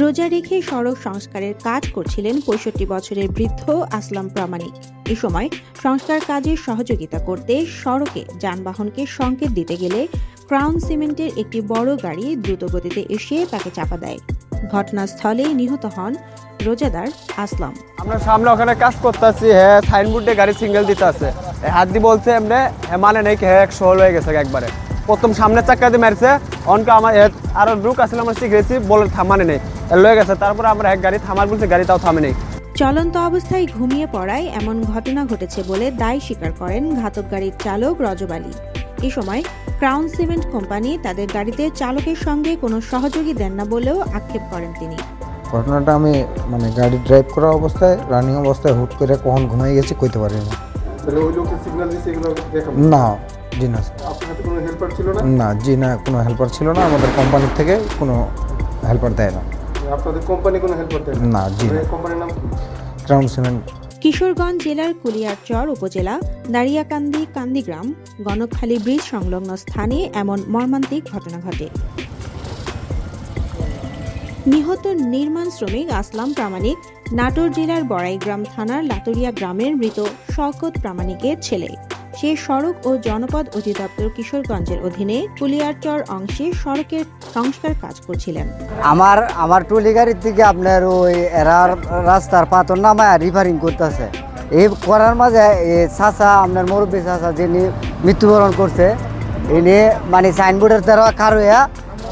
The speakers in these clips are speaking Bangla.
রোজা রেখে সড়ক সংস্কারের কাজ করছিলেন পঁয়ষট্টি বছরের বৃদ্ধ আসলাম প্রামাণিক। এ সময় সংস্কার কাজে সহযোগিতা করতে সড়কে যানবাহনকে সংকেত দিতে গেলে ক্রাউন সিমেন্টের একটি বড় গাড়ি দ্রুতগতিতে এসে তাকে চাপা দেয়। ঘটনাস্থলেই নিহত হন রোজাদার আসলাম। আমরা সামনে ওখানে কাজ করতেছি হ্যাঁ সাইনবোর্ডে গাড়ি সিঙ্গেল দিতে আছে। হাত দিয়ে বলছে এমনি মানে নেই কি, হ্যাঁ একশো হয়ে গেছে একবারে। প্রথম সামনের দিয়ে মারছে। অনকে আমার আরও লুক আসলে আমরা শিখেছি বলে থামানে নেই। লয়ে গেছে তারপর আমরা এক গাড়ি থামার বলছে গাড়ি তাও থামে নেই। চলন্ত অবস্থায় ঘুমিয়ে পড়ায় এমন ঘটনা ঘটেছে বলে দায় স্বীকার করেন ঘাতক গাড়ির চালক রজব আলী। এ সময় ক্রাউন সিমেন্ট কোম্পানি তাদের গাড়িতে চালকের সঙ্গে কোনো সহযোগী দেন না বলেও আক্ষেপ করেন তিনি। ঘটনাটা আমি মানে গাড়ি ড্রাইভ করা অবস্থায় রানিং অবস্থায় হুট করে কখন ঘুমিয়ে গেছি কইতে পারি না না জি না স্যার। কোনো হেল্পার ছিল না? না জি না কোনো হেল্পার ছিল না। আমাদের কোম্পানির থেকে কোনো হেল্পার দেয় না। আপনাদের কোম্পানি কোনো হেল্পার দেয় না, জি কোম্পানির নাম ক্রাউন সিমেন্ট কিশোরগঞ্জ জেলার কুলিয়ারচর উপজেলা দারিয়াকান্দি কান্দিগ্রাম গণকখালী ব্রিজ সংলগ্ন স্থানে এমন মর্মান্তিক ঘটনা ঘটে। নিহত নির্মাণ শ্রমিক আসলাম প্রামাণিক নাটোর জেলার বড়াইগ্রাম থানার লাতুরিয়া গ্রামের মৃত শওকত প্রামাণিকের ছেলে। সে সড়ক ও জনপদ অধিদপ্তর কিশোরগঞ্জের অধীনে কুলিয়ারচর অংশে সড়কের সংস্কার কাজ করছিলেন। আমার আমার টলি গাড়ির থেকে আপনার ওই এরার রাস্তার পাথর নামায় রিফারিং করতেছে। এই করার মাঝে এই চাচা আপনার মুরব্বী চাচা যিনি মৃত্যুবরণ করছে ইনি মানে সাইনবোর্ডের দ্বারা কার হইয়া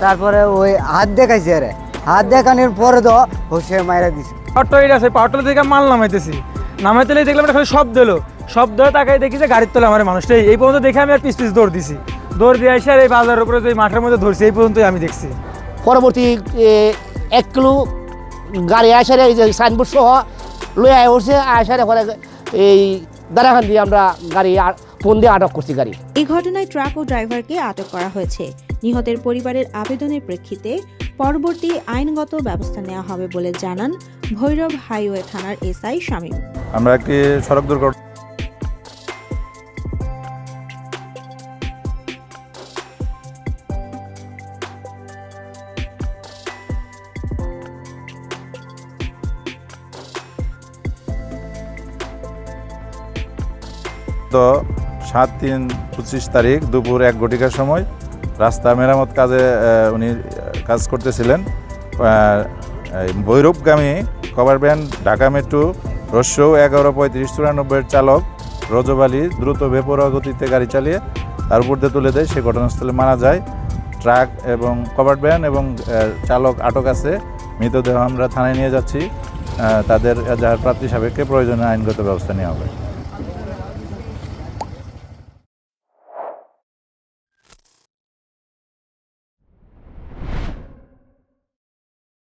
তারপরে ওই হাত দেখাইছে রে হাত দেখানোর পরে তো হোসে মাইরা দিছে। অটো এটা আছে অটো থেকে মাল নামাইতেছি। নামাইতে দেখলাম খালি শব্দ এলো। শব্দ হয়ে তাকাই দেখি যে গাড়ির তলে আমার মানুষটা। এই পর্যন্ত দেখে আমি আর পিস পিস দৌড় দিছি। দৌড় দিয়ে এসে আর এই বাজারের উপরে যে মাঠের মধ্যে ধরছি এই পর্যন্তই আমি দেখছি। পরবর্তী এক কিলো গাড়ি আসারে এই যে সাইনবোর্ড সহ লয়ে আয় উঠছে আসারে পরে এই দাঁড়াখান দিয়ে আমরা গাড়ি ফোন দিয়ে আটক করছি গাড়ি। এই ঘটনায় ট্রাক ও ড্রাইভারকে আটক করা হয়েছে। নিহতের পরিবারের আবেদনের প্রেক্ষিতে পরবর্তী আইনগত ব্যবস্থা নেওয়া হবে বলে জানান ভৈরব হাইওয়ে থানার এসআই শামীম। আমরা একটি সড়ক দুর্ঘটনা তো সাত তিন পঁচিশ তারিখ দুপুর এক ঘটিকার সময় রাস্তা মেরামত কাজে উনি কাজ করতেছিলেন। ভৈরবগামী কভার ভ্যান ঢাকা মেট্রো রস্য এগারো পঁয়ত্রিশ চুরানব্বইয়ের চালক রজব আলী দ্রুত বেপরোয়া গতিতে গাড়ি চালিয়ে তার উপর দিয়ে তুলে দেয়। সে ঘটনাস্থলে মারা যায়। ট্রাক এবং কভার ভ্যান এবং চালক আটক আছে। মৃতদেহ আমরা থানায় নিয়ে যাচ্ছি। তাদের যার প্রাপ্তি সাপেক্ষে প্রয়োজনীয় আইনগত ব্যবস্থা নেওয়া হবে।